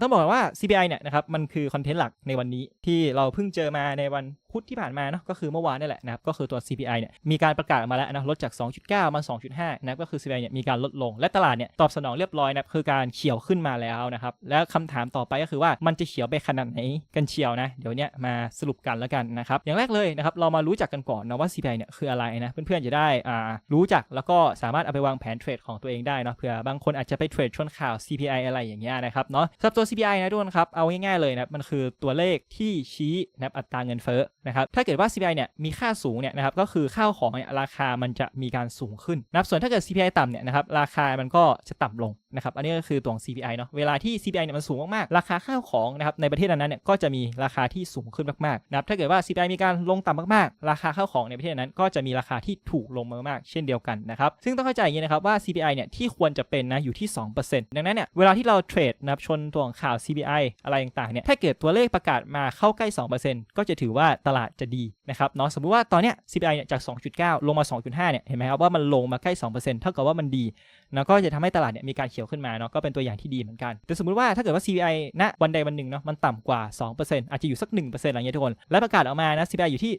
ต้องบอกว่า CPI เนี่ยนะครับมันคือคอนเทนต์หลักในวันนี้ที่เราเพิ่งเจอมาในวันพุธที่ผ่านมาเนาะก็คือเมื่อวานนี่แหละนะครับก็คือตัว CPI เนี่ยมีการประกาศมาแล้วนะลดจาก 2.9 มา 2.5 นะครับก็คือ CPI เนี่ยมีการลดลง และตลาดเนี่ยตอบสนองเรียบร้อยนะคือการเขียวขึ้นมาแล้วนะครับแล้วคำถามต่อไปก็คือว่ามันจะเขียวไปขนาดไหนกันเชียวนะเดี๋ยวเนี้ยมาสรุปกันแล้วกันนะครับอย่างแรกเลยนะครับเรามารู้จักกันก่อนนะว่า CPI เนี่ยคืออะไรนะเพื่อนๆจะได้อ่ารู้จักแล้วก็สามารถเอาไปวางแผนเทรดของตัวเองได้เนาะเผื่อบางคนอาจจะไปเทรดชนข่าว CPI อะไรอย่างเงี้ยนะครับเนาะสำหรับตัว CPI นะทุกคนครับเอาง่ายๆเลยนะมันคือตัวเลขที่ชี้นะอัตราเงินเฟ้อ นะครับถ้าเกิดว่า CPI เนี่ยมีค่าสูงเนี่ยนะครับก็คือข้าวของเนี่ยราคามันจะมีการสูงขึ้นนะครับส่วนถ้าเกิด CPI ต่ำเนี่ยนะครับราคามันก็จะต่ำลงนะครับอันนี้ก็คือตัวของ CPI เนาะเวลาที่ CPI เนี่ยมันสูงมากๆราคาข้าวของนะครับในประเทศนั้นเนี่ยก็จะมีราคาที่สูงขึ้นมากๆนะครับถ้าเกิดว่า CPI มีการลงต่ำมากๆ ราคาข้าวของในประเทศนั้น ก็จะมีราคาที่ถูกลงมากๆเช่นเดียวกันนะครับซึ่งต้องเข้าใจอย่างนี้นะครับว่า CPI เนี่ยที่ควรจะเป็นนะอยู่ที่ 2%ดังนั้นเนี่ยเวลาที่เราเทรดนะครับชนตัวของข่าว CPI อะไรต่างๆเนี่ยถ้าเกิดตัวเลขประกาศมาเข้าใกล้ 2%ก็จะถือว่าตลาดจะดีนะครับเนาะสมมุติว่าตอนเนี้ย CPI เนี่ยจาก 2.9 ลงมา 2.5 เนี่ยเห็นไหมครับว่ามันลงมาใกล้ 2%เท่ากับว่ามันดีแล้วก็จะทำให้ตลาดเนี่ยมีการเขียวขึ้นมาเนาะก็เป็นตัวอย่างที่ดีเหมือนกัน แต่สมมุติว่าถ้าเกิดว่า CPI ณวันใดวันหนึ่งเนาะมันต่ำกว่า 2%อาจจะอยู่สัก 1%อะไรเงี้ยทุกคน และประกาศออกมานะ CPI อยู่ที่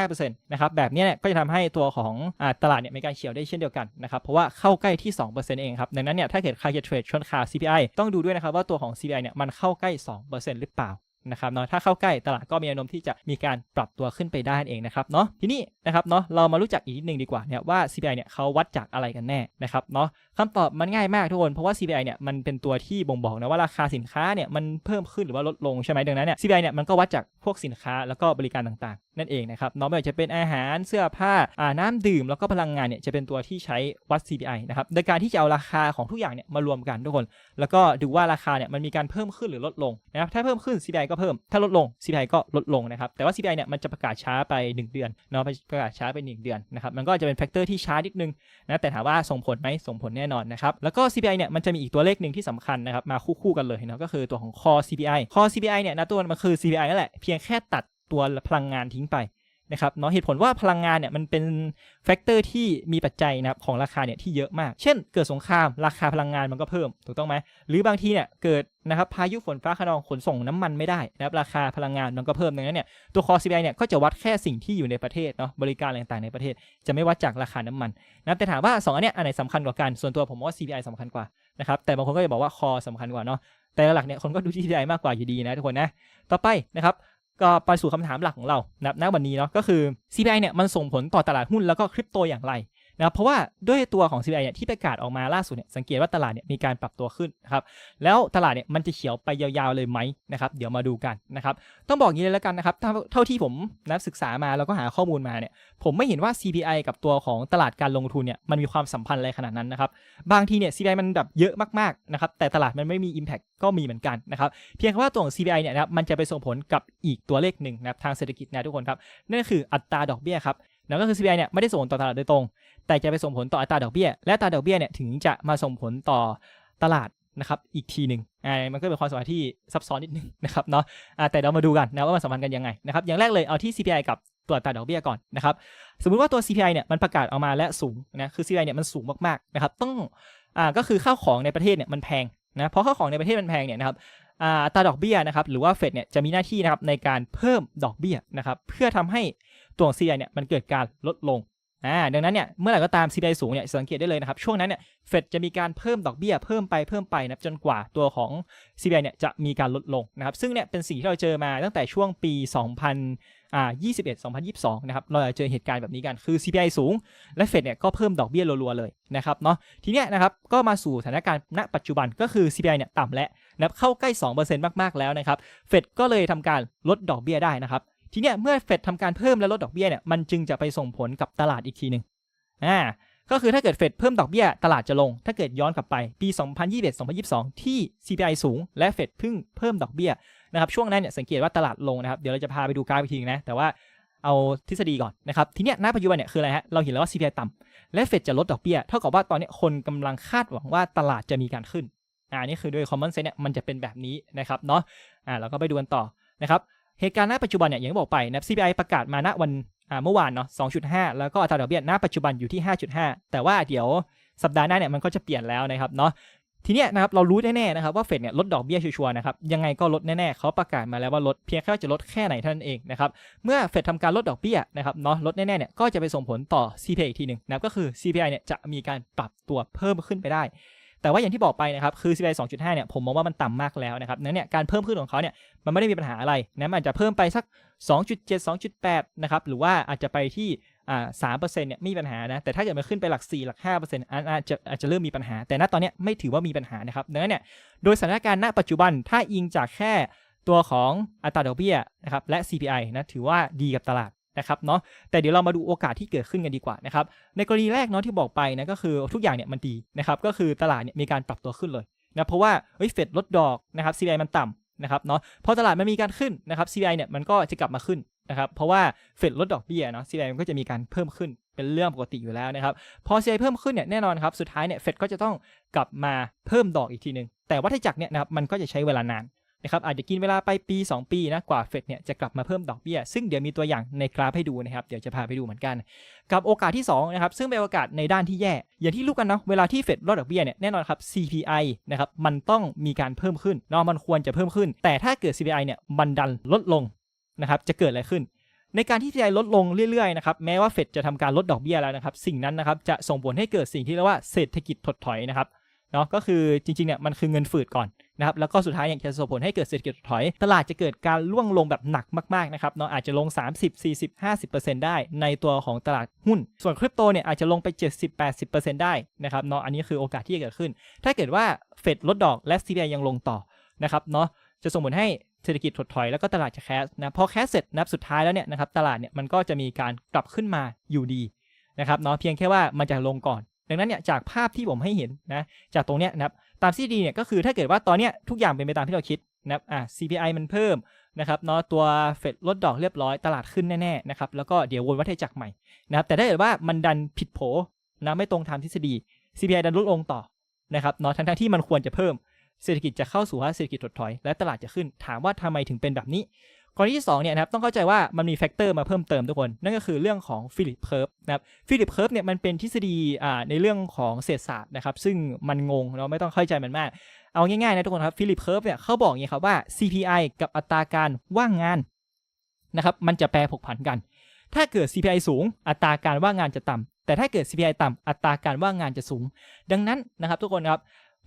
1.5%นะครับแบบนี้เนี่ยก็จะทำให้ตัวของอ่าตลาดเนี่ยมีการเขียวได้เช่นเดียวกันนะครับเพราะว่าเข้าใกล้ที่ 2%เองครับดังนั้นเนี่ยถ้าเกิดใครจะเทรดชนข่า CPI ต้องดูด้วยนะครับว่าตัวของ CPI เนี่ยมันเข้าใกล้ 2%หรือเปล่า นะครับเนาะถ้าเข้าใกล้ตลาดก็มีแนวโน้มที่จะมีการปรับตัวขึ้นไปได้เองนะครับเนาะทีนี้นะครับเนาะเรามารู้จักอีกนิดนึงดีกว่าเนี่ยว่า CPI เนี่ยเขาวัดจากอะไรกันแน่นะครับเนาะคำตอบมันง่ายมากทุกคนเพราะว่า CPI เนี่ยมันเป็นตัวที่บ่งบอกนะว่าราคาสินค้าเนี่ยมันเพิ่มขึ้นหรือว่าลดลงใช่ไหมดังนั้นเนี่ย CPI เนี่ยมันก็วัดจากพวกสินค้าแล้วก็บริการต่างๆ นั่นเองนะครับเนาะไม่ว่าจะเป็นอาหารเสื้อผ้าอ่าน้ำดื่มแล้วก็พลังงานเนี่ยจะเป็นตัวที่ใช้วัด CPI นะครับโดยการที่จะเอาราคาของทุกอย่างเนี่ยมารวมกันทุกคน แล้วก็ดูว่าราคาเนี่ยมันมีการเพิ่มขึ้นหรือลดลงนะครับถ้าเพิ่มขึ้น CPI ก็เพิ่ม ถ้าลดลง CPI ก็ลดลงนะครับ แต่ว่า CPI เนี่ยมันจะประกาศช้าไป 1 เดือนเนาะประกาศช้าไป 1 เดือนนะครับ มันก็จะเป็นแฟกเตอร์ที่ช้านิดนึงนะแต่ถามว่าส่งผลไหมส่งผลแน่นอนนะครับ แล้วก็ CPI เนี่ยมันจะมีอีกตัวเลขหนึ่งที่สำคัญนะครับ มาคู่ๆกันเลยนะก็คือตัวของ core CPI core CPI เนี่ยนะตัวมันคือ CPI นั่นแหละเพียงแค่ตัดตัวพลังงานทิ้งไป นะครับเนาะเหตุผลว่าพลังงานเนี่ยมันเป็นแฟกเตอร์ที่มีปัจจัยนะครับของราคาเนี่ยที่เยอะมาก เช่น เกิดสงครามราคาพลังงานมันก็เพิ่มถูกต้องไหมหรือบางทีเนี่ยเกิดนะครับพายุฝนฟ้าขนองขนส่งน้ำมันไม่ได้นะครับราคาพลังงานมันก็เพิ่มดังนั้นเนี่ยตัว core CPI เนี่ยก็จะวัดแค่สิ่งที่อยู่ในประเทศเนาะบริการอะไรต่างๆในประเทศ จะไม่วัดจากราคาน้ำมันนะแต่ถามว่า2อันเนี้ยอันไหนสำคัญกว่ากันส่วนตัวผมว่า CPI สำคัญกว่านะครับแต่บางคนก็จะบอกว่า core สำคัญกว่าเนาะแต่หลักเนี่ยคนก็ดูที่ CPI มากกว่าอยู่ดีนะทุกคนนะต่อไปนะครับ ก็ไปสู่คำถามหลักของเรานะณวันนี้เนาะก็คือ CPI เนี่ยมันส่งผลต่อตลาดหุ้นแล้วก็คริปโตอย่างไร นะครับเพราะว่าด้วยตัวของ CPI เนี่ยที่ประกาศออกมาล่าสุดเนี่ยสังเกตว่าตลาดเนี่ยมีการปรับตัวขึ้นนะครับแล้วตลาดเนี่ยมันจะเขียวไปยาวๆเลยไหมนะครับเดี๋ยวมาดูกันนะครับต้องบอกงี้เลยแล้วกันนะครับเท่าที่ผมนักศึกษามาแล้วก็หาข้อมูลมาเนี่ยผมไม่เห็นว่า CPI กับตัวของตลาดการลงทุนเนี่ยมันมีความสัมพันธ์อะไรขนาดนั้นนะครับบางทีเนี่ย CPI มันแบบเยอะมากๆนะครับแต่ตลาดมันไม่มี Impact ก็มีเหมือนกันนะครับเพียงแค่ว่าตัวของ CPI เนี่ยนะครับมันจะไปส่งผลกับอีกตัวเลขหนึ่งนะครับทางเศรษฐกิจนะทุกคนครับนั่นก็คืออัตราดอกเบี้ยครับ นั่นก็คือ CPI เนี่ยไม่ได้ส่งผลต่อตลาดโดยตรง แต่จะไปส่งผลต่ออัตราดอกเบี้ย และอัตราดอกเบี้ยเนี่ยถึงจะมาส่งผลต่อตลาดนะครับอีกทีหนึ่งอ่ามันก็เป็นความสัมพันธ์ที่ซับซ้อนนิดนึงนะครับเนาะอ่าแต่เรามาดูกันนะว่ามันสัมพันธ์กันยังไงนะครับอย่างแรกเลยเอาที่ CPI กับตัวอัตราดอกเบี้ยก่อนนะครับสมมุติว่าตัว CPI เนี่ยมันประกาศออกมาและสูงนะคือ CPI เนี่ยมันสูงมากๆนะครับต้องอ่าก็คือข้าวของในประเทศเนี่ยมันแพงนะเพราะข้าวของในประเทศมันแพงเนี่ยนะครับอัตราดอกเบี้ยนะครับหรือว่าเฟดเนี่ยจะมีหน้าที่นะครับในการเพิ่มดอกเบี้ยนะครับเพื่อทำให้ ตัวของ CPI เนี่ยมันเกิดการลดลงอ่าดังนั้นเนี่ยเมื่อไหร่ก็ตาม CPI สูงเนี่ยสังเกตได้เลยนะครับช่วงนั้นเนี่ยเฟดจะมีการเพิ่มดอกเบี้ยเพิ่มไปเพิ่มไปนะจนกว่าตัวของ CPI เนี่ยจะมีการลดลงนะครับซึ่งเนี่ยเป็นสิ่งที่เราเจอมาตั้งแต่ช่วงปี 2000อ่า21 2022นะครับเราจะเจอเหตุการณ์แบบนี้กันคือ CPI สูง และเฟดเนี่ยก็เพิ่มดอกเบี้ยรัวๆเลยนะครับเนาะทีเนี้ยนะครับก็มาสู่สถานการณ์ณปัจจุบันก็คือ CPI เนี่ยต่ำและนะครับเข้าใกล้ 2%มากๆแล้วนะครับเฟดก็เลยทำการลดดอกเบี้ยได้นะครับ ทีเนี้ยเมื่อเฟดทำการเพิ่มและลดดอกเบี้ยเนี่ยมันจึงจะไปส่งผลกับตลาดอีกทีหนึ่งอ่าก็คือถ้าเกิดเฟดเพิ่มดอกเบี้ยตลาดจะลง ถ้าเกิดย้อนกลับไปปี 2021-2022 ที่ CPI สูง และเฟดเพิ่งเพิ่มดอกเบี้ยนะครับช่วงนั้นเนี่ยสังเกตว่าตลาดลงนะครับเดี๋ยวเราจะพาไปดูกราฟอีกทีนะแต่ว่าเอาทฤษฎีก่อนนะครับทีเนี้ยณปัจจุบันเนี่ยคืออะไรฮะเราเห็นแล้วว่า CPI ต่ำและเฟดจะลดดอกเบี้ยเท่ากับว่าตอนนี้คนกำลังคาดหวังว่าตลาดจะมีการขึ้นอ่านี่คือโดย common sense เนี่ยมันจะเป็นแบบนี้นะครับเนาะอ่าเราก็ไปดูกันต่อนะครับ เหตุการณ์ณปัจจุบันเนี่ยอย่างที่บอกไปนะ CPI ประกาศมาณวันเมื่อวานเนาะ 2.5 แล้วก็อัตราดอกเบี้ยณปัจจุบันอยู่ที่ 5.5 แต่ว่าเดี๋ยวสัปดาห์หน้าเนี่ยมันก็จะเปลี่ยนแล้วนะครับเนาะทีเนี้ยนะครับเรารู้แน่ๆนะครับว่าเฟดเนี่ยลดดอกเบี้ยชัวร์นะครับยังไงก็ลดแน่ๆเขาประกาศมาแล้วว่าลดเพียงแค่จะลดแค่ไหนเท่านั้นเองนะครับเมื่อเฟดทำการลดดอกเบี้ยนะครับเนาะลดแน่ๆเนี่ยก็จะไปส่งผลต่อ CPI อีกทีหนึ่งนับก็คือ CPI เนี่ยจะมีการปรับตัวเพิ่มขึ้นไปได้ แต่ว่าอย่างที่บอกไปนะครับคือ CPI 2.5 เนี่ยผมมองว่ามันต่ำมากแล้วนะครับนั้นเนี่ยการเพิ่มขึ้นของเขาเนี่ยมันไม่ได้มีปัญหาอะไรนะมันอาจจะเพิ่มไปสัก 2.7 2.8 นะครับหรือว่าอาจจะไปที่อ่าสามเปอร์เซ็นต์เนี่ยไม่มีปัญหานะแต่ถ้าเกิดมันขึ้นไปหลัก 4 หลัก5เปอร์เซ็นต์อาจจะอาจจะเริ่มมีปัญหา แต่ณตอนนี้ไม่ถือว่ามีปัญหานะครับดังนั้นเนี่ยโดยสถานการณ์ณปัจจุบันถ้าอิงจากแค่ตัวของอัตราดอกเบี้ยนะครับและ CPI นะถือว่าดีกับตลาด นะครับเนาะแต่เดี๋ยวเรามาดูโอกาสที่เกิดขึ้นกันดีกว่านะครับในกรณีแรกเนาะที่บอกไปนะก็คือทุกอย่างเนี่ยมันดีนะครับก็คือตลาดเนี่ยมีการปรับตัวขึ้นเลยนะเพราะว่าเฮ้ยเฟดลดดอกนะครับ CPI มันต่ำนะครับเนาะพอตลาดมันมีการขึ้นนะครับ CPI เนี่ยมันก็จะกลับมาขึ้นนะครับเพราะว่าเฟดลดดอกเบี้ยเนาะ CPI มันก็จะมีการเพิ่มขึ้นเป็นเรื่องปกติอยู่แล้วนะครับพอ CPI เพิ่มขึ้นเนี่ยแน่นอนครับสุดท้ายเนี่ยเฟดก็จะต้องกลับมาเพิ่มดอกอีกทีหนึ่งแต่วัฏจักรเนี่ยนะครับมันก็จะใช้เวลานาน นะครับอาจจะกินเวลาไปปี 2 ปีนะกว่าเฟดเนี่ยจะกลับมาเพิ่มดอกเบี้ย ซึ่งเดี๋ยวมีตัวอย่างในกราฟให้ดูนะครับเดี๋ยวจะพาไปดูเหมือนกัน กับโอกาสที่2นะครับซึ่งเป็นโอกาสในด้านที่แย่ อย่างที่รู้กันเนาะเวลาที่เฟดลดดอกเบี้ยเนี่ยแน่นอนครับ CPI นะครับมันต้องมีการเพิ่มขึ้นเนาะมันควรจะเพิ่มขึ้น แต่ถ้าเกิด CPI เนี่ยมันดันลดลงนะครับจะเกิดอะไรขึ้นในการที่ CPI ลดลงเรื่อยๆนะครับแม้ว่าเฟดจะทำการลดดอกเบี้ยแล้วนะครับสิ่งนั้นนะครับจะส่งผลให้เกิดสิ่งที่เรียกว่าเศรษฐกิจถดถอยนะครับ เนาะก็คือจริงๆเนี่ยมันคือเงินฝืดก่อนนะครับแล้วก็สุดท้ายเนี่ยจะส่งผลให้เกิดเศรษฐกิจถดถอย ตลาดจะเกิดการล่วงลงแบบหนักมากๆนะครับเนาะอาจจะลง 30 40 50%ได้ในตัวของตลาดหุ้น ส่วนคริปโตเนี่ยอาจจะลงไป 70-80%ได้นะครับเนาะอันนี้คือโอกาสที่จะเกิดขึ้น ถ้าเกิดว่าเฟดลดดอกและ CPI ยังลงต่อนะครับเนาะจะส่งผลให้เศรษฐกิจถดถอยแล้วก็ตลาดจะแคสนะพอแคสเสร็จนับสุดท้ายแล้วเนี่ยนะครับตลาดเนี่ยมันก็จะมีการกลับขึ้นมาอยู่ดีนะครับเนาะเพียงแค่ว่ามันจะลงก่อน ดังนั้นเนี่ยจากภาพที่ผมให้เห็นนะจากตรงเนี้ยนะครับตามทฤษฎีเนี่ยก็คือถ้าเกิดว่าตอนเนี้ยทุกอย่างเป็นไปตามที่เราคิดนะครับอ่า CPI มันเพิ่มนะครับเนาะตัวเฟดลดดอกเรียบร้อยตลาดขึ้นแน่ๆนะครับแล้วก็เดี๋ยววนวัฏจักรใหม่นะครับแต่ถ้าเกิดว่ามันดันผิดโผนะไม่ตรงตามทฤษฎี CPI ดันลดลงต่อนะครับเนาะทั้งๆที่มันควรจะเพิ่มเศรษฐกิจจะเข้าสู่ภาวะเศรษฐกิจถดถอย และตลาดจะขึ้น ถามว่าทำไมถึงเป็นแบบนี้ กรณีที่2เนี่ยนะครับต้องเข้าใจว่ามันมีแฟกเตอร์มาเพิ่มเติมทุกคน นั่นก็คือเรื่องของฟิลิปเคิร์ฟนะครับฟิลิปเคิร์ฟเนี่ยมันเป็นทฤษฎีอ่าในเรื่องของเศรษฐศาสตร์นะครับซึ่งมันงงเราไม่ต้องเข้าใจมันมาก เอาง่ายๆนะทุกคนครับฟิลิปเคิร์ฟเนี่ยเขาบอกอย่างนี้ครับว่า CPI กับอัตราการว่างงานนะครับมันจะแปรผกผันกัน ถ้าเกิด CPI สูง อัตราการว่างงานจะต่ำแต่ถ้าเกิด CPI ต่ำอัตราการว่างงานจะสูง ดังนั้นนะครับทุกคนครับ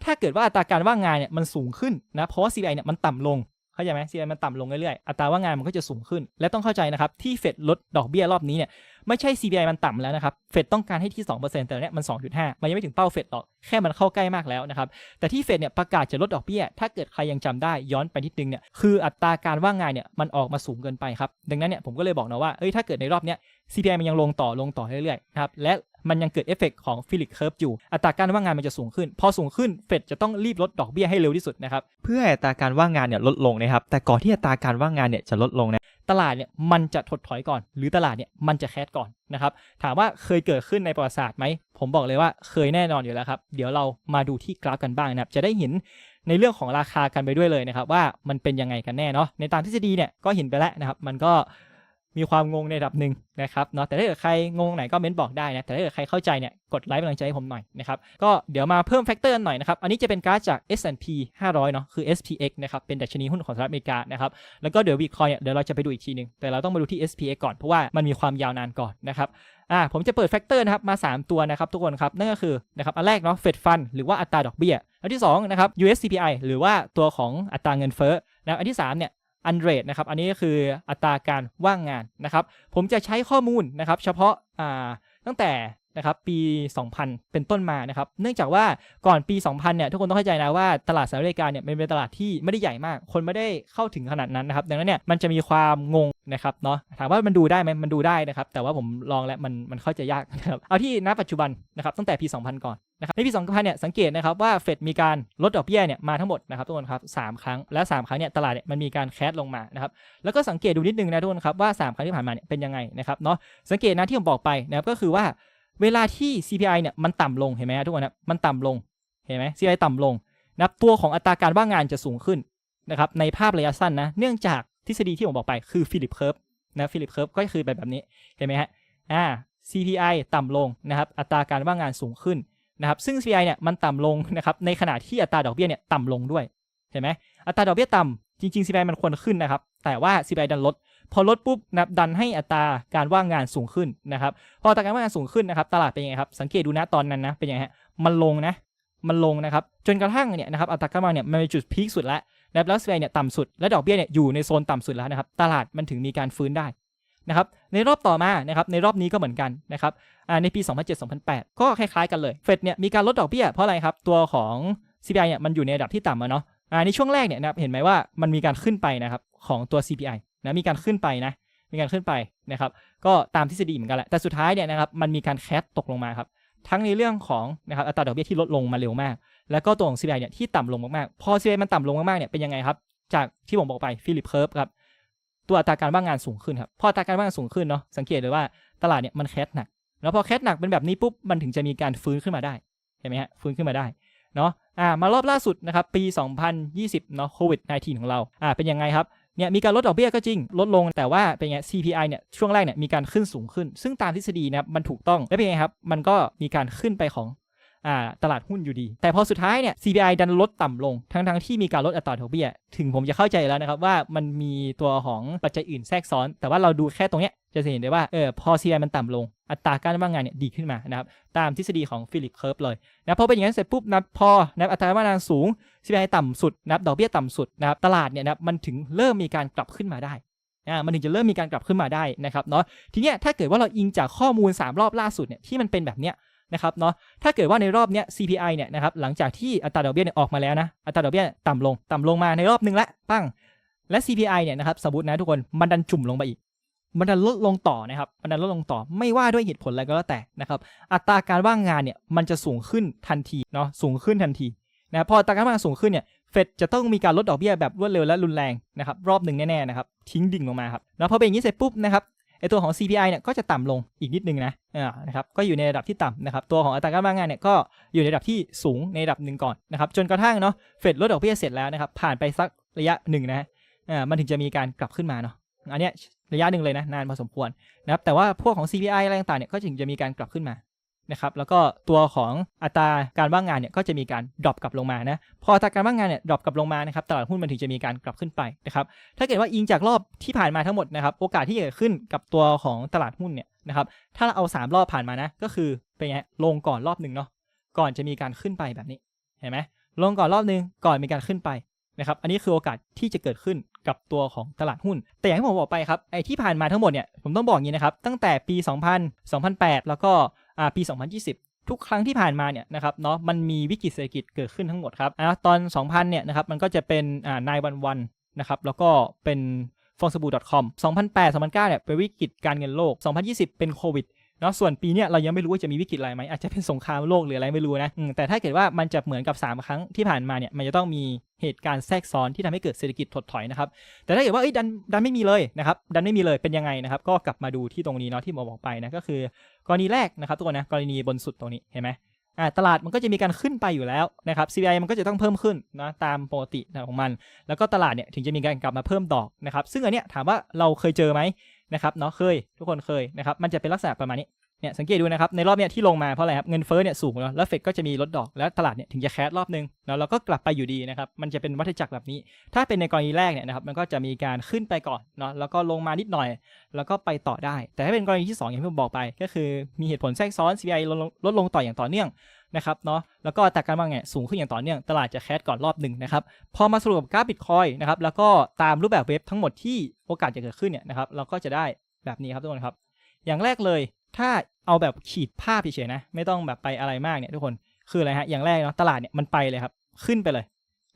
ถ้าเกิดว่าอัตราการว่างงานเนี่ยมันสูงขึ้นนะเพราะว่า CPI เนี่ยมันต่ำลง เข้าใจไหม CPI มันต่ำลงเรื่อยๆ อัตราว่างงานมันก็จะสูงขึ้น และต้องเข้าใจนะครับ ที่เฟดลดดอกเบี้ยรอบนี้เนี่ยไม่ใช่ CPI มันต่ำแล้วนะครับ เฟดต้องการให้ที่ 2%แต่เนี่ยมัน 2.5 มันยังไม่ถึงเป้าเฟดหรอก แค่มันเข้าใกล้มากแล้วนะครับ แต่ที่เฟดเนี่ยประกาศจะลดดอกเบี้ย ถ้าเกิดใครยังจำได้ย้อนไปนิดนึงเนี่ย คืออัตราการว่างงานเนี่ยมันออกมาสูงเกินไปครับ ดังนั้นเนี่ยผมก็เลยบอกนะว่า เอ้ย ถ้าเกิดในรอบเนี้ย CPI มันยังลงต่อลงต่อเรื่อยๆนะครับ และ มันยังเกิดเอฟเฟกของฟิลิปเคิร์ฟอยู่ อัตราการว่างงานมันจะสูงขึ้น พอสูงขึ้นเฟดจะต้องรีบลดดอกเบี้ยให้เร็วที่สุดนะครับ เพื่อให้อัตราการว่างงานเนี่ยลดลงนะครับ แต่ก่อนที่อัตราการว่างงานเนี่ยจะลดลงนะ ตลาดเนี่ยมันจะถดถอยก่อน หรือตลาดเนี่ยมันจะแคสก่อนนะครับ ถามว่าเคยเกิดขึ้นในประวัติศาสตร์ไหม ผมบอกเลยว่าเคยแน่นอนอยู่แล้วครับ เดี๋ยวเรามาดูที่กราฟกันบ้างนะครับ จะได้เห็นในเรื่องของราคากันไปด้วยเลยนะครับว่ามันเป็นยังไงกันแน่เนาะ ในตามทฤษฎีเนี่ยก็เห็นไปแล้วนะครับ มันก็ มีความงงในระดับหนึ่งนะครับเนาะแต่ถ้าเกิดใครงงไหนก็เม้นบอกได้นะแต่ถ้าเกิดใครเข้าใจเนี่ยกดไลค์เป็นกำลังใจให้ผมหน่อยนะครับก็เดี๋ยวมาเพิ่มแฟกเตอร์หน่อยนะครับอันนี้จะเป็นการาฟจาก S&P 500เนาะคือ SPX นะครับเป็นดัชนีหุ้นของสหรัฐอเมริกานะครับแล้วก็เดี๋ยววีคอยเนี่ยเดี๋ยวเราจะไปดูอีกทีหนึงแต่เราต้องมาดูที่ SPX ก่อนเพราะว่ามันมีความยาวนานก่อนนะครับอ่าผมจะเปิดแฟกเตอร์นะครับมา 3 ตัวนะครับทุกคนครับนั่นก็คือนะครับอันแรกเนาะเฟดฟันหรือว่าอัตราดอกเบี้ยอันที่2นะครับ US CPI หรือว่าตัวของอัตราเงินเฟ้อนะอันที่3เนี่ย อันเรทนะครับ อันนี้ก็คืออัตราการว่างงานนะครับ ผมจะใช้ข้อมูลนะครับ เฉพาะตั้งแต่ นะครับปี 2000 เป็นต้นมานะครับเนื่องจากว่าก่อนปี 2000 เนี่ยทุกคนต้องเข้าใจนะว่าตลาดสหรัฐอเมริกาเนี่ยเป็นตลาดที่ไม่ได้ใหญ่มาก คนไม่ได้เข้าถึงขนาดนั้นนะครับดังนั้นเนี่ยมันจะมีความงงนะครับเนาะถามว่ามันดูได้ไหมมันดูได้นะครับแต่ว่าผมลองแล้วมันมันเข้าใจยากนะครับเอาที่ณปัจจุบันนะครับตั้งแต่ปี 2000 ก่อนนะครับในปี 2000 เนี่ยสังเกตนะครับว่าเฟดมีการลดดอกเบี้ยเนี่ยมาทั้งหมดนะครับทุกคนครับสามครั้งและ 3 ครั้งเนี่ยตลาดเนี่ยมันมีการแคสลงมานะครับแล้วก็สังเกตดูนิดนึงนะทุกคนครับว่า 3 ครั้งที่ผ่านมาเนี่ยเป็นยังไงนะครับเนาะสังเกตนะที่ผมบอกไปนะครับก็คือว่า เวลาที่ CPI เนี่ยมันต่ำลงเห็นไหมฮะทุกคนครับมันต่ำลงเห็นไหม CPI ต่ำลงนะครับตัวของอัตราการว่างงานจะสูงขึ้นนะครับในภาพระยะสั้นนะเนื่องจากทฤษฎีที่ผมบอกไปคือฟิลิปเคิร์ฟนะฟิลิปเคิร์ฟก็คือแบบแบบนี้เห็นไหมฮะอ่า CPI ต่ำลงนะครับอัตราการว่างงานสูงขึ้นนะครับซึ่ง CPI เนี่ยมันต่ำลงนะครับในขณะที่อัตราดอกเบี้ยเนี่ยต่ำลงด้วยเห็นไหมอัตราดอกเบี้ยต่ำจริงๆ CPI มันควรขึ้นนะครับแต่ว่า CPI ดันลด พอลดปุ๊บนับดันให้อัตราการว่างงานสูงขึ้นนะครับ พออัตราการว่างงานสูงขึ้นนะครับ ตลาดเป็นยังไงครับ สังเกตดูนะตอนนั้นนะเป็นยังไงฮะ มันลงนะ มันลงนะครับ จนกระทั่งเนี่ยนะครับ อัตราการว่างเนี่ยมันเป็นจุดพีคสุดแล้วนะครับแล้ว CPI เนี่ยต่ำสุด และดอกเบี้ยเนี่ยอยู่ในโซนต่ำสุดแล้วนะครับ ตลาดมันถึงมีการฟื้นได้นะครับ ในรอบต่อมานะครับ ในรอบนี้ก็เหมือนกันนะครับในปี 2007-2008 ก็คล้ายๆกันเลย เฟดเนี่ยมีการลดดอกเบี้ยเพราะอะไรครับ ตัวของ CPI เนี่ยมันอยู่ในระดับที่ต่ำอะเนาะในช่วงแรกเนี่ยนะเห็นไหมว่ามันมีการขึ้นไปนะครับของตัว CPI นะมีการขึ้นไปนะมีการขึ้นไปนะครับก็ตามทฤษฎีเหมือนกันแหละแต่สุดท้ายเนี่ยนะครับมันมีการแคสตกลงมาครับทั้งในเรื่องของนะครับอัตราดอกเบี้ยที่ลดลงมาเร็วมาก แล้วก็ตัวของ CPI เนี่ยที่ต่ำลงมากๆ พอ CPI มันต่ำลงมากๆเนี่ยเป็นยังไงครับ จากที่ผมบอกไปฟิลิปเคิร์ฟครับตัวอัตราการว่างงานสูงขึ้นครับพออัตราการว่างงานสูงขึ้นเนาะสังเกตเลยว่าตลาดเนี่ยมันแคสหนักแล้วพอแคสหนักเป็นแบบนี้ปุ๊บมันถึงจะมีการฟื้นขึ้นมาได้เห็นไหมฮะฟื้นขึ้นมาได้เนาะอ่ามารอบล่าสุดนะครับปี 2020เนาะโควิด -19 ของเราอ่าเป็นยังไงครับ เนี่ยมีการลดดอกเบี้ยก็จริง ลดลงแต่ว่าเป็นไง CPI เนี่ยช่วงแรกเนี่ยมีการขึ้นสูงขึ้น ซึ่งตามทฤษฎีนะครับมันถูกต้องแล้วเป็นไงครับมันก็มีการขึ้นไปของ ตลาดหุ้นอยู่ดี แต่พอสุดท้ายเนี่ย CPI ดันลดต่ำลง ทั้งๆที่มีการลดอัตราดอกเบี้ย ถึงผมจะเข้าใจแล้วนะครับว่ามันมีตัวของปัจจัยอื่นแทรกซ้อน แต่ว่าเราดูแค่ตรงเนี้ยจะเห็นได้ว่าเออพอ CPI มันต่ำลง อัตราการว่างงานเนี่ยดีขึ้นมานะครับตามทฤษฎีของฟิลิปเคิร์ฟเลยนะพอเป็นอย่างนั้นเสร็จปุ๊บนะพอนะอัตราว่างงานสูง CPI ต่ำสุดนับดอกเบี้ยต่ำสุดนะครับตลาดเนี่ยนะครับมันถึงเริ่มมีการกลับขึ้นมาได้อ่ามันถึงจะเริ่มมีการกลับขึ้นมาได้นะครับเนาะทีเนี้ยถ้าเกิดว่าเราอิงจากข้อมูล 3 รอบล่าสุดเนี่ยที่มันเป็นแบบเนี้ย นะครับเนาะถ้าเกิดว่าในรอบเนี้ย CPI เนี่ยนะครับหลังจากที่อัตราดอกเบี้ยเนี่ยออกมาแล้วนะอัตราดอกเบี้ยต่ำลงต่ำลงมาในรอบหนึงละปั้งและ CPI เนี่ยนะครับสมมตินะทุกคนมันดันจุ่มลงไปอีก มันดันลดลงต่อนะครับมันดันลดลงต่อไม่ว่าด้วยเหตุผลอะไรก็แล้วแต่นะครับอัตราการว่างงานเนี่ยมันจะสูงขึ้นทันทีเนาะสูงขึ้นทันทีนะพออัตราการว่างงานสูงขึ้นเนี่ยเฟดจะต้องมีการลดดอกเบี้ยแบบรวดเร็วและรุนแรงนะครับรอบหนึ่งแน่ๆนะครับทิ้งดิ่งลงมาครับแล้วพอเป็นอย่างนี้เสร็จปุ๊บนะครับ ไอตัวของ CPI เนี่ยก็จะต่ำลงอีกนิดนึงนะอ่านะครับก็อยู่ในระดับที่ต่ำนะครับตัวของอัตราการว่างงานเนี่ยก็อยู่ในระดับที่สูงในระดับหนึ่งก่อนนะครับจนกระทั่งเนาะเฟดลดดอกเบี้ยเสร็จแล้วนะครับผ่านไปสักระยะหนึ่งนะอ่ามันถึงจะมีการกลับขึ้นมาเนาะอันเนี้ยระยะหนึ่งเลยนะนานพอสมควรนะครับแต่ว่าพวกของ CPI อะไรต่างๆเนี่ยก็ถึงจะมีการกลับขึ้นมา นะครับแล้วก็ตัวของอัตราการว่างงานเนี่ยก็จะมีการดรอปกลับลงมานะพออัตราการว่างงานเนี่ยดรอปกลับลงมานะครับตลาดหุ้นมันถึงจะมีการกลับขึ้นไปนะครับถ้าเกิดว่าอิงจากรอบที่ผ่านมาทั้งหมดนะครับโอกาสที่จะขึ้นกับตัวของตลาดหุ้นเนี่ยนะครับถ้าเราเอา 3 รอบผ่านมานะก็คือเป็นไงลงก่อนรอบหนึ่งเนาะก่อนจะมีการขึ้นไปแบบนี้เห็นไหมลงก่อนรอบหนึ่งก่อนมีการขึ้นไปนะครับอันนี้คือโอกาสที่จะเกิดขึ้นกับตัวของตลาดหุ้น แต่อย่างที่ผมบอกไปครับไอ้ที่ผ่านมาทั้งหมดเนี่ยผมต้องบอกงี้นะครับตั้งแต่ปี 2000 2008 แล้วก็ ปี 2020 ทุกครั้งที่ผ่านมาเนี่ยนะครับเนาะมันมีวิกฤตเศรษฐกิจเกิดขึ้นทั้งหมดครับอะตอน 2000 เนี่ยนะครับมันก็จะเป็นอ่านายวันวันนะครับแล้วก็เป็นฟองสบู่ .com 2008 2009 เนี่ยเป็นวิกฤตการเงินโลก 2020 เป็นโควิด เนาะส่วนปีเนี้ยเรายังไม่รู้ว่าจะมีวิกฤตอะไรไหมอาจจะเป็นสงครามโลกหรืออะไรไม่รู้นะแต่ถ้าเกิดว่ามันจะเหมือนกับ 3 ครั้งที่ผ่านมาเนี่ยมันจะต้องมีเหตุการณ์แทรกซ้อนที่ทำให้เกิดเศรษฐกิจถดถอยนะครับ แต่ถ้าเกิดว่าเอ้ยดันดันไม่มีเลยนะครับดันไม่มีเลยเป็นยังไงนะครับ ก็กลับมาดูที่ตรงนี้เนาะที่ผมบอกไปนะก็คือกรณีแรกนะครับทุกคนนะกรณีบนสุดตรงนี้เห็นไหมตลาดมันก็จะมีการขึ้นไปอยู่แล้วนะครับ CPI มันก็จะต้องเพิ่มขึ้นนะตามปกติของมัน แล้วก็ตลาดเนี่ยถึงจะมีการกลับมาเพิ่มดอกนะครับ ซึ่งอันเนี้ยถามว่าเราเคยเจอไหม นะครับเนาะเคยทุกคนเคยนะครับมันจะเป็นลักษณะประมาณนี้เนี่ยสังเกตดูนะครับในรอบเนี้ยที่ลงมาเพราะอะไรครับเงินเฟ้อเนี่ยสูงเนาะแล้วเฟดก็จะมีลดดอกแล้วตลาดเนี่ยถึงจะแคสรอบนึงแล้วเราก็กลับไปอยู่ดีนะครับมันจะเป็นวัฏจักรแบบนี้ ถ้าเป็นในกรณีแรกเนี่ยนะครับมันก็จะมีการขึ้นไปก่อนเนาะแล้วก็ลงมานิดหน่อย แล้วก็ไปต่อได้ แต่ถ้าเป็นกรณีที่ 2 อย่างที่ผมบอกไป ก็คือมีเหตุผลแทรกซ้อน CPI ลดลงลดลงต่ออย่างต่อเนื่อง นะครับเนาะแล้วก็อัตราการวางงานสูงขึ้นอย่างต่อเนื่องตลาดจะแคสก่อนรอบหนึ่งนะครับพอมาสรุปกับกราฟบิตคอยนะครับแล้วก็ตามรูปแบบเว็บทั้งหมดที่โอกาสจะเกิดขึ้นเนี่ยนะครับเราก็จะได้แบบนี้ครับทุกคนครับ อย่างแรกเลยถ้าเอาแบบขีดภาพเฉยๆนะไม่ต้องแบบไปอะไรมากเนี่ยทุกคนคืออะไรฮะอย่างแรกเนาะตลาดเนี่ยมันไปเลยครับขึ้นไปเลย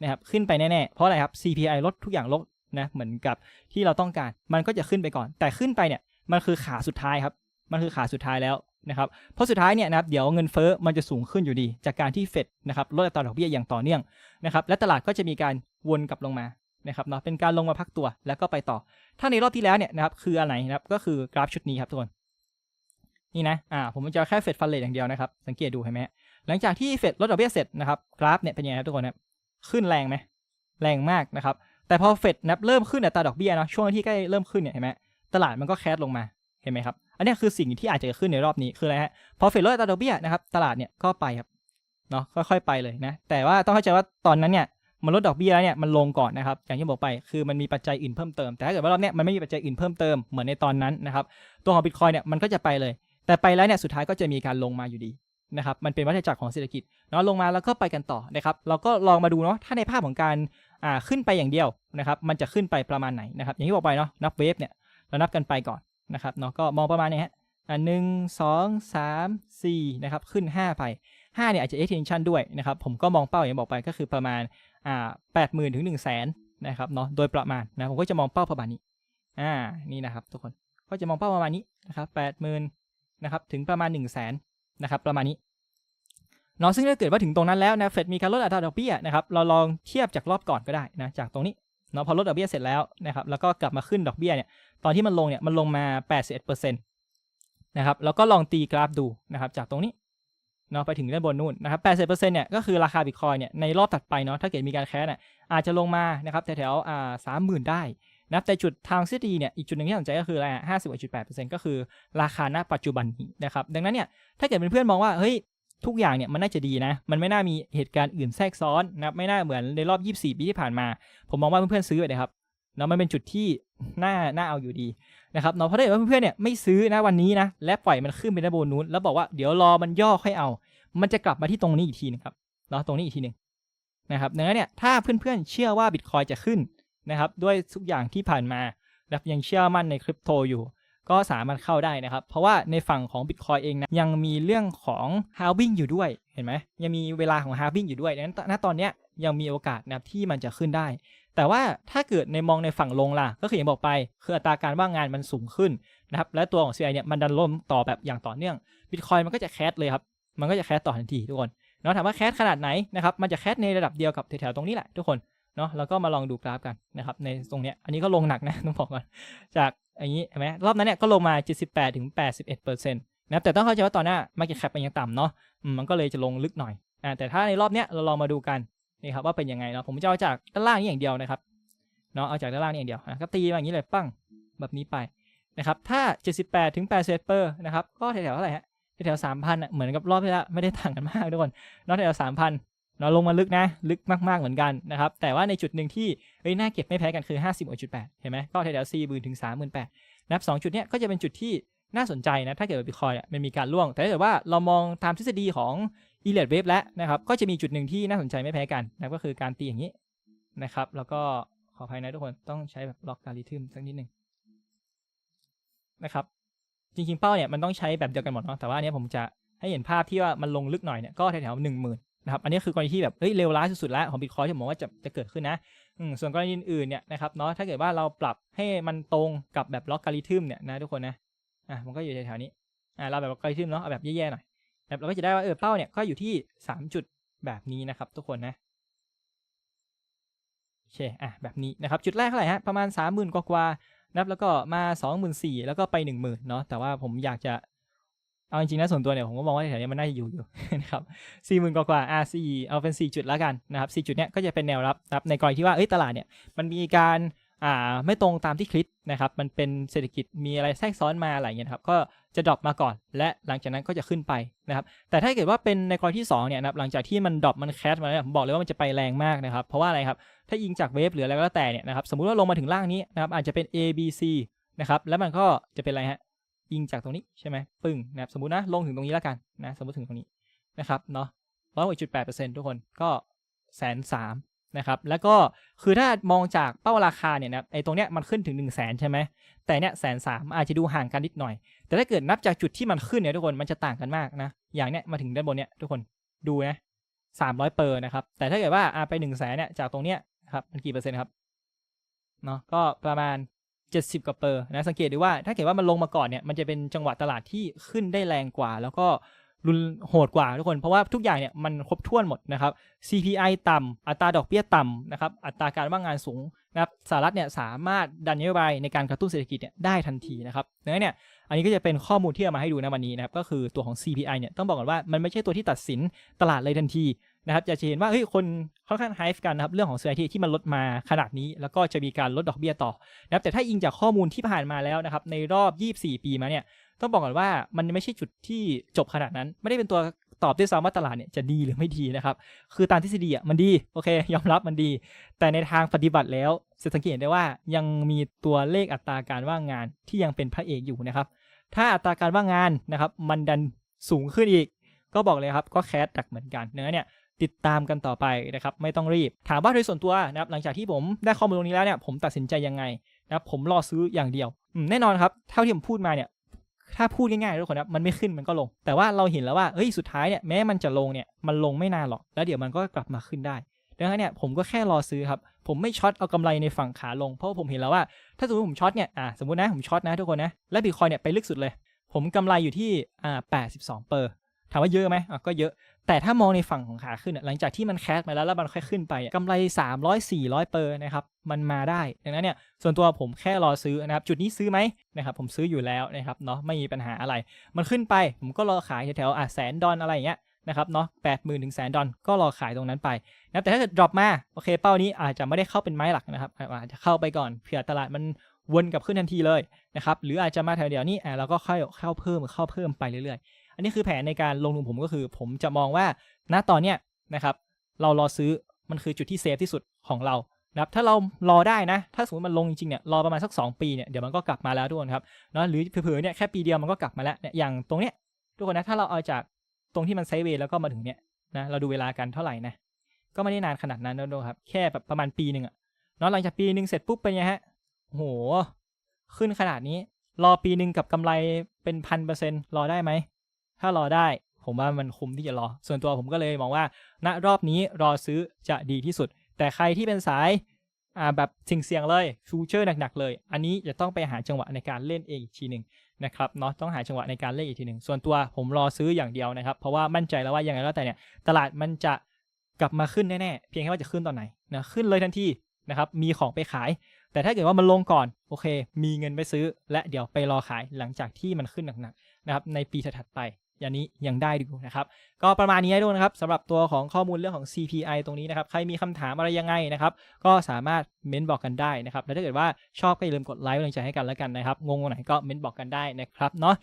นะครับขึ้นไปแน่ๆเพราะอะไรครับ CPI ลดทุกอย่างลดนะเหมือนกับที่เราต้องการมันก็จะขึ้นไปก่อน แต่ขึ้นไปเนี่ยมันคือขาสุดท้ายครับ มันคือขาสุดท้ายแล้ว นะครับเพราะสุดท้ายเนี่ยนะครับเดี๋ยวเงินเฟ้อมันจะสูงขึ้นอยู่ดี จากการที่เฟดนะครับลดอัตราดอกเบี้ยอย่างต่อเนื่องนะครับและตลาดก็จะมีการวนกลับลงมานะครับเนาะเป็นการลงมาพักตัวแล้วก็ไปต่อ ถ้าในรอบที่แล้วเนี่ยนะครับคืออะไรนะครับก็คือกราฟชุดนี้ครับทุกคนนี่นะอ่าผมจะแค่เฟดฟันเลทอย่างเดียวนะครับสังเกตดูเห็นไหมหลังจากที่เฟดลดดอกเบี้ยเสร็จนะครับกราฟเนี่ยเป็นยังไงครับทุกคนครับขึ้นแรงไหมแรงมากนะครับแต่พอเฟดนับเริ่มขึ้นอัตราดอกเบี้ยเนาะช่วงที่ใกล้เริ่มขึ้นเนี่ยเห็นไหมตลาดมันก็แคสลงมาเห็นไหมครับ อันนี้คือสิ่งที่อาจจะเกิดขึ้นในรอบนี้คืออะไรฮะพอเฟดลดอัตราดอกเบี้ยนะครับตลาดเนี่ยก็ไปครับเนาะค่อยๆไปเลยนะแต่ว่าต้องเข้าใจว่าตอนนั้นเนี่ยมันลดดอกเบี้ยแล้วเนี่ยมันลงก่อนนะครับอย่างที่บอกไปคือมันมีปัจจัยอื่นเพิ่มเติมแต่ถ้าเกิดว่ารอบเนี้ยมันไม่มีปัจจัยอื่นเพิ่มเติมเหมือนในตอนนั้นนะครับตัวของบิตคอยเนี่ยมันก็จะไปเลย แต่ไปแล้วเนี่ยสุดท้ายก็จะมีการลงมาอยู่ดีนะครับมันเป็นวัฏจักรของเศรษฐกิจเนาะลงมาแล้วก็ไปกันต่อนะครับเราก็ลองมาดูเนาะถ้าในภาพของการอ่าขึ้นไปอย่างเดียวนะครับมันจะขึ้นไปประมาณไหนนะครับอย่างที่บอกไปเนาะนับเวฟเนี่ยเรานับกันไปก่อน นะครับเนาะก็มองประมาณนี้ฮะอ่าหนึ่งสองสามสี่นะครับขึ้น 5 ไป 5 เนี่ยอาจจะ extension ด้วยนะครับ ผมก็มองเป้าอย่างบอกไปก็คือประมาณอ่าแปดหมื่นถึงหนึ่งแสนนะครับเนาะโดยประมาณนะผมก็จะมองเป้าประมาณนี้อ่านี่นะครับทุกคนก็จะมองเป้าประมาณนี้นะครับแปดหมื่นนะครับถึงประมาณ1นึ่งแสนนะครับประมาณนี้เนาะซึ่งถ้าเกิดว่าถึงตรงนั้นแล้วนะเฟดมีการลดอัตราดอกเบี้ยนะครับเราลองเทียบจากรอบก่อนก็ได้นะจากตรงนี้ เนาะพอลดดอกเบี้ยเสร็จแล้วนะครับแล้วก็กลับมาขึ้นดอกเบี้ยเนี่ยตอนที่มันลงเนี่ยมันลงมา 81%นะครับแล้วก็ลองตีกราฟดูนะครับจากตรงนี้เนาะไปถึงด้านบนนู่นนะครับ80%เนี่ยก็คือราคาบิตคอยเนี่ยในรอบตัดไปเนาะถ้าเกิดมีการแคสเนี่ยอาจจะลงมานะครับแถวๆอ่าสามหมื่นได้นะครับแต่จุดทางทฤษฎีเนี่ยอีกจุดหนึ่งที่น่าสนใจก็คืออะไรอะห้าสิบจุดแปดเปอร์เซ็นต์ก็คือราคาณปัจจุบันนี้นะครับดังนั้นเนี่ยถ้าเกิดเป็นเพื่อนมองว่าเฮ้ย ทุกอย่างเนี่ยมันน่าจะดีนะ มันไม่น่ามีเหตุการณ์อื่นแทรกซ้อนนะครับไม่น่าเหมือนในรอบ 24 ปีที่ผ่านมา ผมมองว่าเพื่อนๆซื้อไปเลยครับเนาะมันเป็นจุดที่น่าน่าเอาอยู่ดีนะครับเนาะเพราะถ้าเกิดว่าเพื่อนๆเนี่ยไม่ซื้อนะวันนี้นะและปล่อยมันขึ้นไปด้านบนนู้นแล้วบอกว่าเดี๋ยวรอมันย่อค่อยเอา มันจะกลับมาที่ตรงนี้อีกทีนึงครับเนาะตรงนี้อีกทีหนึ่งนะครับดังนั้นเนี่ยถ้าเพื่อนๆเชื่อว่าบิตคอยจะขึ้นนะครับด้วยทุกอย่างที่ผ่านมาและยังเชื่อมั่นในคริปโตอยู่ ก็สามารถเข้าได้นะครับ เพราะว่าในฝั่งของ Bitcoin เองนะยังมีเรื่องของ halving อยู่ด้วยเห็นไหมยังมีเวลาของ halving อยู่ด้วยดังนั้นณตอนเนี้ยยังมีโอกาสนะครับที่มันจะขึ้นได้ แต่ว่าถ้าเกิดในมองในฝั่งลงล่ะ ก็คืออย่างบอกไป คืออัตราการว่างงานมันสูงขึ้นนะครับและตัวของ CI เนี่ยมันดันล่มต่อแบบอย่างต่อเนื่อง Bitcoin มันก็จะแคสเลยครับมันก็จะแคสต่อทันทีทุกคนเนาะถามว่าแคสขนาดไหนนะครับมันจะแคสในระดับเดียวกับแถวๆตรงนี้แหละทุกคนเนาะแล้วก็มาลองดูกราฟกันนะครับในตรงเนี้ยอันนี้ก็ลงหนักนะต้องบอกก่อนจาก อย่างนี้เห็นไหมรอบนั้นเนี่ยก็ลงมา 78ถึง81เปอร์เซ็นต์นะครับแต่ต้องเข้าใจว่าตอนหน้า market cap มันยังต่ำเนาะมันก็เลยจะลงลึกหน่อยอ่าแต่ถ้าในรอบเนี้ยเราลองมาดูกันนี่ครับว่าเป็นยังไงเนาะผมจะเอาจากด้านล่างนี้อย่างเดียวนะครับเนาะเอาจากด้านล่างนี้อย่างเดียวนะครับตีมาอย่างนี้เลยปั้งแบบนี้ไปนะครับถ้า 78ถึง81เปอร์นะครับก็แถวๆเท่าไหร่ฮะแถวสามพันอะเหมือนกับรอบที่แล้วไม่ได้ต่างกันมากทุกคนเนอกแถวสามพัน เนาลงมาลึกนะ ลึกมาก ๆ เหมือนกันนะครับ แต่ว่าในจุดหนึ่งที่เฮ้ยน่าเก็บไม่แพ้กันคือ 50.8 เห็นไหมก็แถวๆ4 0 0 0ถึง38,000นะครับสองจุดเนี้ยก็จะเป็นจุดที่น่าสนใจนะ ถ้าเกิดว่าบิตคอยมันมีการล่วง แต่ถ้าเกิดว่าเรามองตามทฤษฎีของ e l i t Wave แล้วนะครับ ก็จะมีจุดหนึ่งที่น่าสนใจไม่แพ้กันนะก็คือการตีอย่างนี้นะครับ แล้วก็ขออภัยนะทุกคนต้องใช้แบบล็อกการิทึมสักนิดหนึ่งนะครับ จริงๆเป้าเนี่ยมันต้องใช้แบบเดียวกันหมดเนาะแต่ว่าอันเนี้ยผมจะให้เห็นภาพที่ว่ามันลงลึกหน่อยเนี่ยก็แถวๆหนึ่งหมื่น นะครับอันนี้คือกรณีที่แบบเอ้ยเลวร้ายสุดๆแล้วของบิตคอยที่ผมมองว่าจะจะเกิดขึ้นนะส่วนกรณีอื่นๆเนี่ยนะครับเนาะถ้าเกิดว่าเราปรับให้มันตรงกับแบบล็อกการิทึมเนี่ยนะทุกคนนะอะมันก็อยู่แถวๆนี้อ่าเราแบบล็อกการิทึมเนาะเอาแบบแย่ๆหน่อยแบบเราก็จะได้ว่าเออเป้าเนี่ยก็อยู่ที่สามจุดแบบนี้นะครับ ทุกคนนะโอเคอะแบบนี้นะครับจุดแรกเท่าไหร่ฮะประมาณสามหมื่นกว่าๆนับแล้วก็มา 2 4 0 0 0 แล้วก็ไป 1 0,000เนาะแต่ว่าผมอยากจะ เอาจริงๆนะส่วนตัวเนี่ยผมก็มองว่าแถวนี้มันน่าจะอยู่อยู่นะครับสี่หมื่นกว่าอ่าสี่เอาเป็น4จุดแล้วกันนะครับ4จุดเนี้ยก็จะเป็นแนวรับนะครับในกรณีที่ว่าเอ้ยตลาดเนี่ยมันมีการอ่าไม่ตรงตามที่คิดนะครับมันเป็นเศรษฐกิจมีอะไรแทรกซ้อนมาอะไรเงี้ยครับก็จะดรอปมาก่อน และหลังจากนั้นก็จะขึ้นไปนะครับแต่ถ้าเกิดว่าเป็นในกรณีที่2เนี่ยนะครับหลังจากที่มันดรอปมันแคสมาแล้วผมบอกเลยว่ามันจะไปแรงมากนะครับเพราะว่าอะไรครับถ้ายิงจากเวฟหรืออะไรก็แล้วแต่เนี่ยนะครับสมมุติว่าลงมาถึงล่างนี้นะครับอาจจะเป็น A B C นะครับแล้วมันก็จะเป็นอะไรฮะ ยิงจากตรงนี้ใช่ไหมปึ้งนะครับสมมุตินะลงถึงตรงนี้แล้วกันนะสมมติถึงตรงนี้นะครับเนาะร้อยหกจุดแปดเปอร์เซ็นต์ทุกคนก็แสนสามนะครับแล้วก็คือถ้ามองจากเป้าราคาเนี่ยนะไอ้ตรงเนี้ยมันขึ้นถึง1นึ่งแสนใช่ไหมแต่เนี้ยแสนสามอาจจะดูห่างกันนิดหน่อย แต่ถ้าเกิดนับจากจุดที่มันขึ้นเนี่ยทุกคนมันจะต่างกันมากนะอย่างเนี้ยมาถึงด้านบนเนี้ยทุกคนดูนะสามร้อยเปอร์นะครับแต่ถ้าเกิดว่าอ่าไปหนึ่งแสนเนี่ยจากตรงเนี้ยครับมันกี่เปอร์เซ็นต์ครับเนาะก็ประมาณ เจ็ดสิบกว่าเปอร์นะสังเกตดูว่าถ้าเกิดว่ามันลงมาก่อนเนี่ยมันจะเป็นจังหวะตลาดที่ขึ้นได้แรงกว่า แล้วก็รุนโหดกว่าทุกคน เพราะว่าทุกอย่างเนี่ยมันครบถ้วนหมดนะครับ CPI ต่ำอัตราดอกเบี้ยต่ำนะครับอัตราการว่างงานสูงนะครับสหรัฐเนี่ยสามารถดันนโยบายในการกระตุ้นเศรษฐกิจเนี่ยได้ทันทีนะครับดังนั้นเนี่ยอันนี้ก็จะเป็นข้อมูลที่เอามาให้ดูในวันนี้นะครับก็คือตัวของ CPI เนี่ยต้องบอกก่อนว่ามันไม่ใช่ตัวที่ตัดสินตลาดเลยทันที นะครับจะเห็นว่าเฮ้ยคนค่อนข้างไฮฟ์กันนะครับเรื่องของ CIT ที่ที่มันลดมาขนาดนี้ แล้วก็จะมีการลดดอกเบี้ยต่อนะครับแต่ถ้าอิงจากข้อมูลที่ผ่านมาแล้วนะครับในรอบ 24 ปีมาเนี่ยต้องบอกก่อนว่ามันไม่ใช่จุดที่จบขนาดนั้น ไม่ได้เป็นตัวตอบด้วยซ้ำว่าตลาดเนี่ยจะดีหรือไม่ดีนะครับ คือตามทฤษฎีอะมันดี โอเค ยอมรับมันดี แต่ในทางปฏิบัติแล้วจะสังเกตได้ว่ายังมีตัวเลขอัตราการว่างงานที่ยังเป็นพระเอกอยู่นะครับ ถ้าอัตราการว่างงานนะครับ มันดันสูงขึ้นอีก ก็บอกเลยครับ ก็แคสดักเหมือนกันดังนั้นเนี่ย ติดตามกันต่อไปนะครับไม่ต้องรีบ ถามว่าโดยส่วนตัวนะครับหลังจากที่ผมได้ข้อมูลตรงนี้แล้วเนี่ยผมตัดสินใจยังไงนะครับผมรอซื้ออย่างเดียวแน่นอนครับเท่าที่ผมพูดมาเนี่ยถ้าพูดง่ายๆทุกคนครับมันไม่ขึ้นมันก็ลง แต่ว่าเราเห็นแล้วว่าเฮ้ยสุดท้ายเนี่ยแม้มันจะลงเนี่ยมันลงไม่นานหรอกแล้วเดี๋ยวมันก็กลับมาขึ้นได้ดังนั้นเนี่ยผมก็แค่รอซื้อครับผมไม่ช็อตเอากำไรในฝั่งขาลงเพราะว่าผมเห็นแล้วว่า ถ้าสมมติผมช็อตเนี่ยอ่าสมมตินะผมช็อตนะทุกคนนะและบิตคอยเนี่ยไปลึกสุดเลย ผมกำไรอยู่ที่อ่า82เปอร์ถามว่าเยอะไหมอะก็เยอะ แต่ถ้ามองในฝั่งของขาขึ้นหลังจากที่มันแคสมาแล้วแล้วมันค่อยขึ้นไปกำไร 300 400 เปอร์นะครับมันมาได้ ดังนั้นเนี่ยส่วนตัวผมแค่รอซื้อนะครับจุดนี้ซื้อไหมนะครับผมซื้ออยู่แล้วนะครับเนาะไม่มีปัญหาอะไร มันขึ้นไปผมก็รอขายแถวๆอะแสนดอลอะไรอย่างเงี้ยนะครับเนาะแปดหมื่นถึงแสนดอลก็รอขายตรงนั้นไปนะแต่ถ้าเกิดดรอปมาโอเคเป้านี้อาจจะไม่ได้เข้าเป็นไม้หลักนะครับอาจจะเข้าไปก่อนเผื่อตลาดมันวนกลับขึ้นทันทีเลยนะครับหรืออาจจะมาแถวเดียวนี้อะเราก็ค่อยเข้าเพิ่มเข้าเพิ่มไปเรื่อย อันนี้คือแผนในการลงทุนผมก็คือ ผมจะมองว่าณตอนเนี้ยนะครับเรารอซื้อมันคือจุดที่เซฟที่สุดของเรานะครับถ้าเรารอได้นะ ถ้าสมมติมันลงจริงๆเนี่ยรอประมาณสัก 2 ปีเนี่ยเดี๋ยวมันก็กลับมาแล้วทุกคนครับเนาะหรือเผลอๆเนี่ยแค่ปีเดียวมันก็กลับมาแล้วเนี่ยอย่างตรงเนี้ยทุกคนนะถ้าเราเอาจากตรงที่มันไซเวย์แล้วก็มาถึงเนี่ยนะเราดูเวลากันเท่าไหร่นะก็ไม่ได้นานขนาดนั้นนะทุกคนครับแค่แบบประมาณปีหนึ่งอะเนาะหลังจากปีหนึ่งเสร็จปุ๊บเป็นไงฮะโหขึ้นขนาดนี้ รอปีหนึ่งกับกำไรเป็นพันเปอร์เซ็นต์รอได้ไหม ถ้ารอได้ผมว่ามันคุ้มที่จะรอ ส่วนตัวผมก็เลยมองว่าณรอบนี้รอซื้อจะดีที่สุด แต่ใครที่เป็นสายอ่าแบบเสี่ยงเลยฟูเจอร์หนักๆเลย อันนี้จะต้องไปหาจังหวะในการเล่นเองอีกทีหนึ่งนะครับเนาะต้องหาจังหวะในการเล่นอีกทีหนึ่งส่วนตัวผมรอซื้ออย่างเดียวนะครับ เพราะว่ามั่นใจแล้วว่ายังไงแล้วแต่เนี่ย ตลาดมันจะกลับมาขึ้นแน่ๆ เพียงแค่ว่าจะขึ้นตอนไหนนะขึ้นเลยทันทีนะครับมีของไปขาย แต่ถ้าเกิดว่ามันลงก่อนโอเค มีเงินไปซื้อ และเดี๋ยวไปรอขายหลังจากที่มันขึ้นหนักๆนะครับในปีถัดๆไป อย่างนี้ยังได้ดูนะครับ ก็ประมาณนี้ด้วยนะครับสำหรับตัวของข้อมูลเรื่องของ CPI ตรงนี้นะครับ ใครมีคำถามอะไรยังไงนะครับ ก็สามารถเม้นบอกกันได้นะครับ และถ้าเกิดว่าชอบก็อย่าลืมกดไลค์กำลังใจให้กันแล้วกันนะครับ งงตรงไหนก็เม้นบอกกันได้นะครับเนาะ